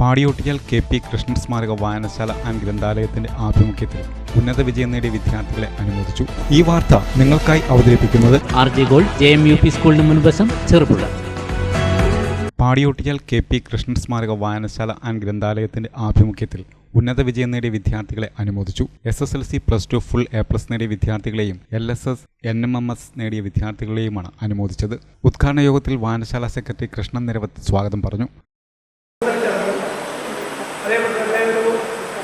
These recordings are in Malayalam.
പാടിയോട്ടിയാൽ കെ പി കൃഷ്ണൻ സ്മാരക വായനശാല ആൻഡ് ഗ്രന്ഥാലയത്തിന്റെ ആഭിമുഖ്യത്തിൽ ഉന്നത വിജയം നേടിയ വിദ്യാർത്ഥികളെ അനുമോദിച്ചു. ഈ വാർത്ത നിങ്ങൾക്കായി അവതരിപ്പിക്കുന്നത് R J gold J M U P സ്കൂളിന് മുൻവശം ചെറുപുഴ. പാടിയോട്ടിയാൽ കെ പി കൃഷ്ണൻ സ്മാരക വായനശാല ആൻഡ് ഗ്രന്ഥാലയത്തിന്റെ ആഭിമുഖ്യത്തിൽ ഉന്നത വിജയം നേടിയ വിദ്യാർത്ഥികളെ അനുമോദിച്ചു. S S L C plus two full A plus നേടിയ വിദ്യാർത്ഥികളെയും L S S N M M S നേടിയ വിദ്യാർത്ഥികളെയുമാണ് അനുമോദിച്ചത്. ഉദ്ഘാടന യോഗത്തിൽ വായനശാല സെക്രട്ടറി കൃഷ്ണൻ നിരവത്ത് സ്വാഗതം പറഞ്ഞു അതേപോലെ തന്നെ ഒരു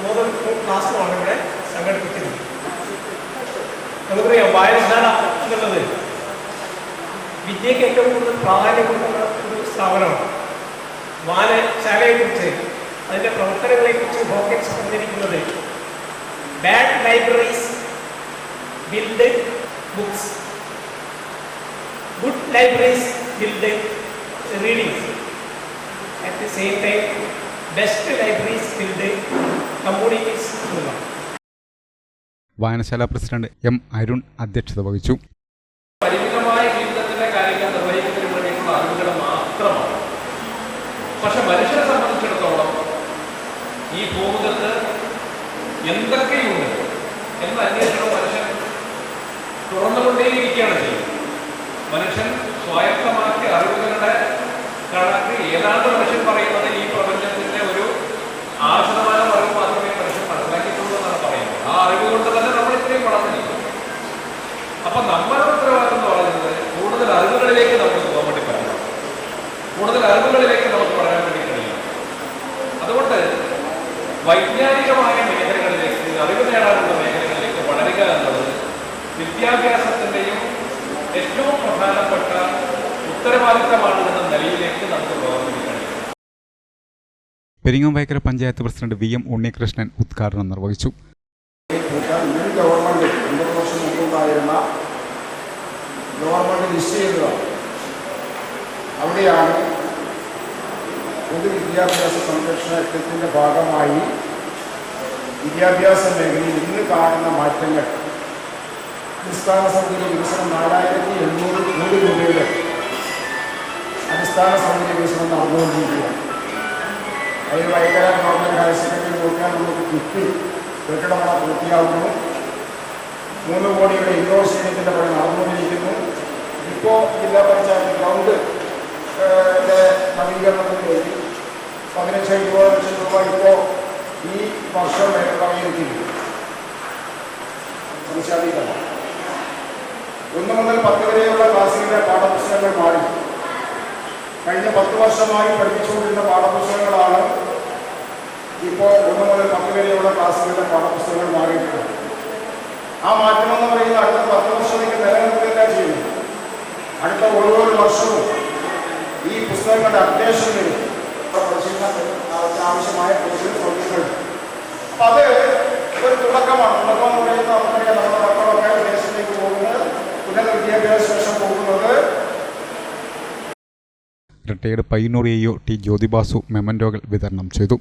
മോഡൽ ക്ലാസ്സുമാണ് ഇവിടെ സംഘടിപ്പിക്കുന്നത് നമുക്കറിയാം വായനശാല എന്നുള്ളത് വിദ്യയ്ക്ക് ഏറ്റവും കൂടുതൽ പ്രാധാന്യം കൊടുക്കുന്ന ഒരു സ്ഥാപനമാണ്. വായനശാലയെക്കുറിച്ച് അതിന്റെ പ്രവർത്തനങ്ങളെക്കുറിച്ച് ഹോക്കൻസ് പറഞ്ഞിരിക്കുന്നത് bad libraries build books. Good libraries build readings. At the same time best libraries build communities വായനശാല പ്രസിഡന്റ് എം അരുൺ അധ്യക്ഷത വഹിച്ചു. പക്ഷെ മനുഷ്യനെ സംബന്ധിച്ചിടത്തോളം ഈ ഭൂമുഖത്ത് എന്തൊക്കെയുണ്ട് എന്ന അന്വേഷണം മനുഷ്യൻ തുറന്നുകൊണ്ടേയിരിക്കുകയാണ് ചെയ്യുന്നത്. മനുഷ്യൻ സ്വായത്തമാക്കിയ അറിവുകളുടെ കണക്ക് ഏതാണ്ട് മനുഷ്യൻ പറയുന്നത് ഈ പ്രപഞ്ചത്തിന്റെ ഒരു ആറ് അറിവ് മാത്രമേ മനുഷ്യൻ മനസ്സിലാക്കിയിട്ടുള്ളൂ എന്നാണ് പറയുന്നത്. ആ അറിവ് കൊണ്ട് തന്നെ നമ്മൾ ഇത്രയും വളർന്നിരിക്കും അപ്പൊ നമ്മുടെ ഉത്തരവാദിത്വം എന്ന് പറയുന്നത് കൂടുതൽ അറിവുകളിലേക്ക് നമുക്ക് പോകാൻ വേണ്ടി പറ്റണം കൂടുതൽ അറിവുകളിലേക്ക് വിദ്യാഭ്യാസത്തിന്റെയും ഏറ്റവും പ്രധാനപ്പെട്ട ഉത്തരവാദിത്തമാണ് എന്ന നിലയിലേക്ക് നമുക്ക് പോകാൻ Peringomvayakkara panchayat president V M Unnikrishnan ഉദ്ഘാടനം നിർവഹിച്ചു. മുൻ ഗവൺമെന്റ് ഒമ്പത് വർഷം മുമ്പുണ്ടായിരുന്ന ഗവൺമെന്റ് ചെയ്തതാണ് അവിടെയാണ് പൊതുവിദ്യാഭ്യാസ സംരക്ഷണ യജ്ഞത്തിന്റെ ഭാഗമായി വിദ്യാഭ്യാസ മേഖലയിൽ ഇന്ന് കാണുന്ന മാറ്റങ്ങൾ അടിസ്ഥാന സൗകര്യ വികസനം നാലായിരത്തി എണ്ണൂറ് കോടി രൂപയുടെ അടിസ്ഥാന സൗകര്യ വികസനം നടന്നുകൊണ്ടിരിക്കുകയാണ്. അതിൽ വൈകാര ഗവൺമെന്റ് ഹയർ സെക്കൻഡറി നോക്കിയാൽ നമുക്ക് കിട്ടി. കെട്ടിടമണ പൂർത്തിയാകുന്നു മൂന്ന് കോടിയുടെ ഇൻഡോർ സ്റ്റേഡിയത്തിന്റെ പണി നടന്നുകൊണ്ടിരിക്കുന്നു. ഇപ്പോൾ ജില്ലാ പഞ്ചായത്ത് ഗ്രൗണ്ട് നവീകരണത്തിന് വേണ്ടി പതിനഞ്ച് ഇരുപത് ലക്ഷം രൂപ ഇപ്പോൾ ഈ വർഷം സംശാദിക്കല്ല ഒന്ന് മുതൽ പത്ത് വരെയുള്ള ക്ലാസ്സിലെ പാഠപുസ്തകങ്ങൾ മാറി. കഴിഞ്ഞ പത്ത് വർഷമായി പഠിപ്പിച്ചുകൊണ്ടിരുന്ന പാഠപുസ്തകങ്ങളാണ് ഇപ്പോൾ ഒന്ന് മുതൽ പത്ത് വരെയുള്ള ക്ലാസ്സുകളിലെ പാഠപുസ്തകങ്ങൾ മാറിയിട്ടുണ്ട് ആ മാറ്റം എന്ന് പറയുന്നത് അടുത്ത പത്ത് വർഷത്തേക്ക് നിലനിൽക്കില്ല ചെയ്യുന്നു അടുത്ത ഓരോ വർഷവും ഈ പുസ്തകങ്ങളുടെ അപ്ഡേഷൻ വരും. ആവശ്യമായ സൗകര്യങ്ങളുണ്ട് അപ്പം അത് ഒരു തുടക്കമാണ്. തുടക്കം എന്ന് പറയുന്നത് നമുക്കറിയാം retired Payyanur A O T Jyothibasu മെമന്റോകൾ വിതരണം ചെയ്തു.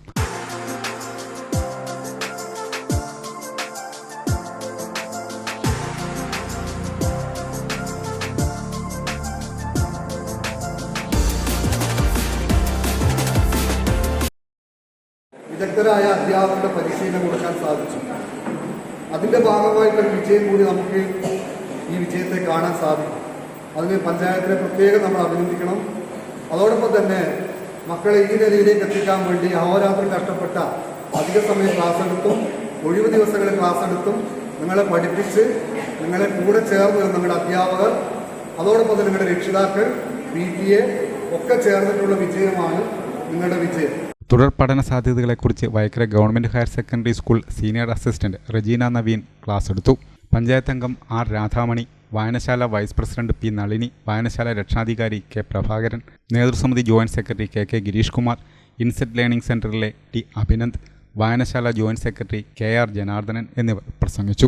വിദഗ്ധരായ അധ്യാപകരുടെ പരിശീലനം കൊടുക്കാൻ സാധിച്ചു. അതിന്റെ ഭാഗമായിട്ടൊരു വിജയം കൂടി നമുക്ക് ഈ വിജയത്തെ കാണാൻ സാധിക്കും. അതിന് പഞ്ചായത്തിനെ പ്രത്യേകം നമ്മൾ അഭിനന്ദിക്കണം. അതോടൊപ്പം തന്നെ മക്കളെ ഈ നിലയിലേക്ക് എത്തിക്കാൻ വേണ്ടി അഹോരാത്രം കഷ്ടപ്പെട്ട അധിക സമയം ക്ലാസ് എടുത്തും ഒഴിവ് ദിവസങ്ങളിൽ ക്ലാസ് എടുത്തും നിങ്ങളെ പഠിപ്പിച്ച് നിങ്ങളെ കൂടെ ചേർന്ന് നിങ്ങളുടെ അധ്യാപകർ അതോടൊപ്പം തന്നെ നിങ്ങളുടെ രക്ഷിതാക്കൾ പി ടി എ ഒക്കെ ചേർന്നിട്ടുള്ള വിജയമാണ് നിങ്ങളുടെ വിജയം. തുടർ പഠന സാധ്യതകളെക്കുറിച്ച് Vaikkara government higher secondary school senior assistant Rejina Naveen class എടുത്തു. പഞ്ചായത്ത് അംഗം ആർ രാധാമണി. വായനശാല വൈസ് പ്രസിഡന്റ് പി നളിനി വായനശാല രക്ഷാധികാരി K Prabhakaran നേതൃസമിതി joint secretary K K Girish Kumar inset learning സെന്ററിലെ ടി അഭിനന്ദ് വായനശാല joint secretary K R Janardhanan എന്നിവർ പ്രസംഗിച്ചു.